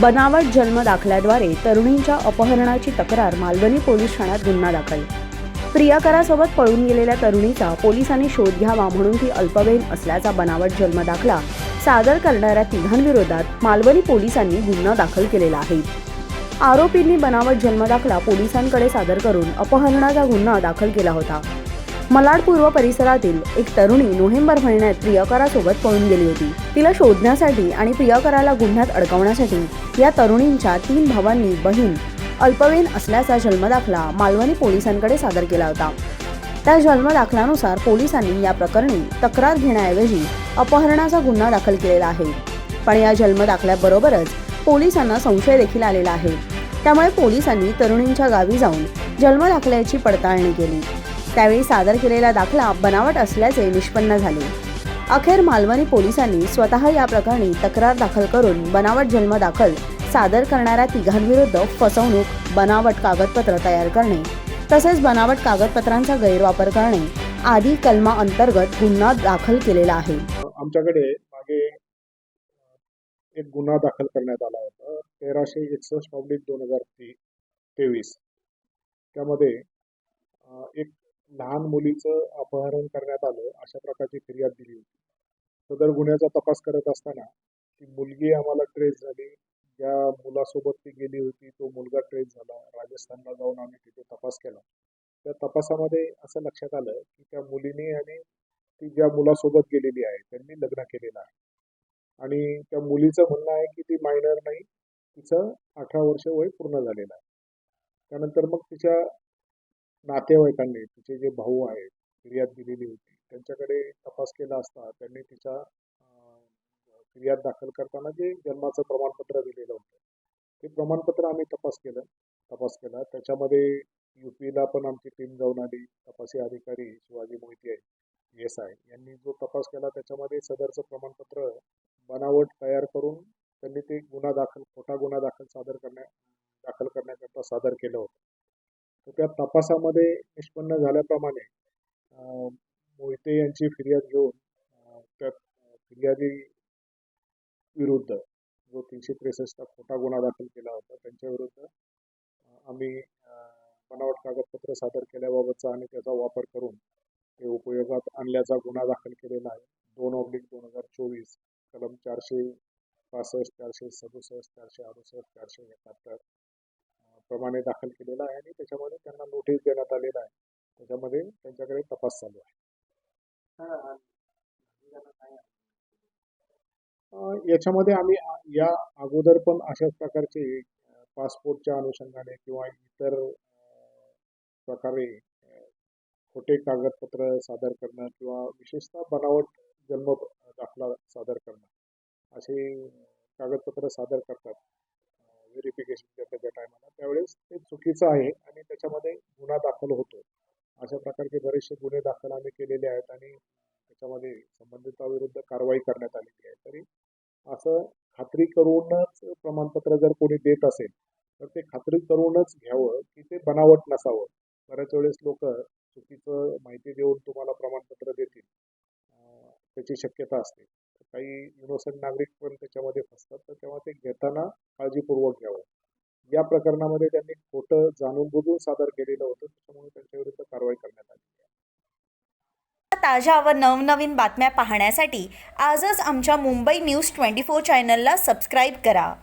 बनावट जन्म दाखल्याद्वारे तरुणींच्या अपहरणाची तक्रार मालवणी पोलीस ठाण्यात गुन्हा दाखल. प्रियाकरासोबत पळून गेलेल्या तरुणीचा पोलिसांनी शोध घ्यावा म्हणून ती अल्पवयीन असल्याचा बनावट जन्म दाखला सादर करणाऱ्या तिघांविरोधात मालवणी पोलिसांनी गुन्हा दाखल केलेला आहे. आरोपींनी बनावट जन्मदाखला पोलिसांकडे सादर करून अपहरणाचा गुन्हा दाखल केला होता. मलाड पूर्व परिसरातील एक तरुणी नोव्हेंबर महिन्यात प्रियकरासोबत पळून गेली होती. तिला शोधण्यासाठी आणि प्रियकराला गुन्ह्यात अडकवण्यासाठी या तरुणींच्या तीन भावांनी बहीण अल्पवयीन असल्याचा जन्मदाखला मालवणी पोलिसांकडे सादर केला होता. त्या जन्मदाखल्यानुसार पोलिसांनी या प्रकरणी तक्रार घेण्याऐवजी अपहरणाचा गुन्हा दाखल केलेला आहे. पण या जन्मदाखल्याबरोबरच पोलिसांना संशय देखील आलेला आहे. त्यामुळे पोलिसांनी तरुणींच्या गावी जाऊन जन्मदाखल्याची पडताळणी केली. त्यावेळी सादर केलेला दाखला बनावट असल्याचे निष्पन्न झाले. अखेर मालवणी पोलिसांनी स्वतः या प्रकरणी तक्रार दाखल करून बनावट जन्म दाखल सादर करणाऱ्या तिघांविरुद्ध फसवणूक बनावट कागदपत्र तयार करणे तसेच बनावट कागदपत्रांचा गैरवापर करणे आदी कलमा अंतर्गत गुन्हा दाखल केलेला आहे. आमच्याकडे मागे एक गुन्हा दाखल करण्यात आला होता. तेराशे एकसष्ट पब्लिक दोन हजार तेवीस. त्यामध्ये एक लहान मुलीचं अपहरण करण्यात आलं अशा प्रकारची फिर्याद दिली होती. सदर गुन्ह्याचा तपास करत असताना ती मुलगी आम्हाला ट्रेस झाली. ज्या मुलासोबत ती गेली होती तो मुलगा ट्रेस झाला. राजस्थानला जाऊन आम्ही तिथे तपास केला. त्या तपासामध्ये असं लक्षात आलं की त्या मुलीने आणि ती ज्या मुलासोबत गेलेली आहे त्यांनी लग्न केलेलं आहे. आणि त्या मुलीचं म्हणणं आहे की ती मायनर नाही तिचं अठरा वर्ष वय पूर्ण झालेलं आहे. त्यानंतर मग तिच्या नातेवाईकांनी तिचे जे भाऊ आहेत फिर्याद दिलेली होती त्यांच्याकडे तपास केला असता त्यांनी तिच्या अं, फिर्याद दाखल करताना जे जन्माचं प्रमाणपत्र दिलेलं होतं ते प्रमाणपत्र आम्ही तपास केलं तपास केला. त्याच्यामध्ये यू पीला पण आमची टीम जाऊन आली तपासी अधिकारी शिवाजी मोहिते आहे एस आय यांनी जो तपास केला त्याच्यामध्ये सदरचं प्रमाणपत्र बनावट तयार करून त्यांनी ते गुन्हा दाखल खोटा गुन्हा दाखल सादर करण्या दाखल करण्याकरता सादर केलं होतं. तर त्या तपासामध्ये निष्पन्न झाल्याप्रमाणे मोहिते यांची फिर्याद घेऊन त्या फिर्यादी विरुद्ध जो तीनशे त्रेसष्टचा खोटा गुन्हा दाखल केला होता त्यांच्याविरुद्ध आम्ही बनावट कागदपत्र सादर केल्याबाबतचा आणि त्याचा वापर करून ते उपयोगात आणल्याचा गुन्हा दाखल केलेला आहे दोन ऑब्लिक दोन हजार चोवीस कलम चारशे पासष्ट चारशे सदुसष्ट चारशे अडुसष्ट चारशे एकाहत्तर प्रमाणे दाखल केलेला आहे आणि त्याच्यामध्ये त्यांना नोटीस देण्यात आलेला आहे. त्याच्यामध्ये त्यांच्याकडे तपास चालू आहे. याच्यामध्ये आम्ही या अगोदर पण अशाच प्रकारचे पासपोर्टच्या अनुषंगाने किंवा इतर प्रकारे खोटे कागदपत्र सादर करणं किंवा विशेषतः बनावट जन्म दाखला सादर करणं असे कागदपत्र सादर करतात. त्यावेळेस ते चुकीचं आहे आणि त्याच्यामध्ये गुन्हा दाखल होतो. अशा प्रकारचे बरेचसे गुन्हे दाखल आम्ही केलेले आहेत आणि त्याच्यामध्ये संबंधिताविरुद्ध कारवाई करण्यात आलेली आहे. तरी असं खात्री करूनच प्रमाणपत्र जर कोणी देत असेल तर ते खात्री करूनच घ्यावं की ते बनावट नसावं. बऱ्याच वेळेस लोक चुकीचं माहिती देऊन तुम्हाला प्रमाणपत्र देतील. त्याची शक्यता असते. काही इनोसंट नागरिक पण त्याच्यामध्ये फसतात तर तेव्हा ते घेताना काळजीपूर्वक घ्यावं. या प्रकरणामध्ये त्यांनी खोटं जाणून बुजून सादर केलेलं होतं. त्याच्यामुळे त्यांच्याविरुद्ध कारवाई करण्यात आली. ताज्या व नवनवीन बातम्या पाहण्यासाठी आजच आमच्या मुंबई न्यूज ट्वेंटी फोर चॅनलला सबस्क्राईब करा.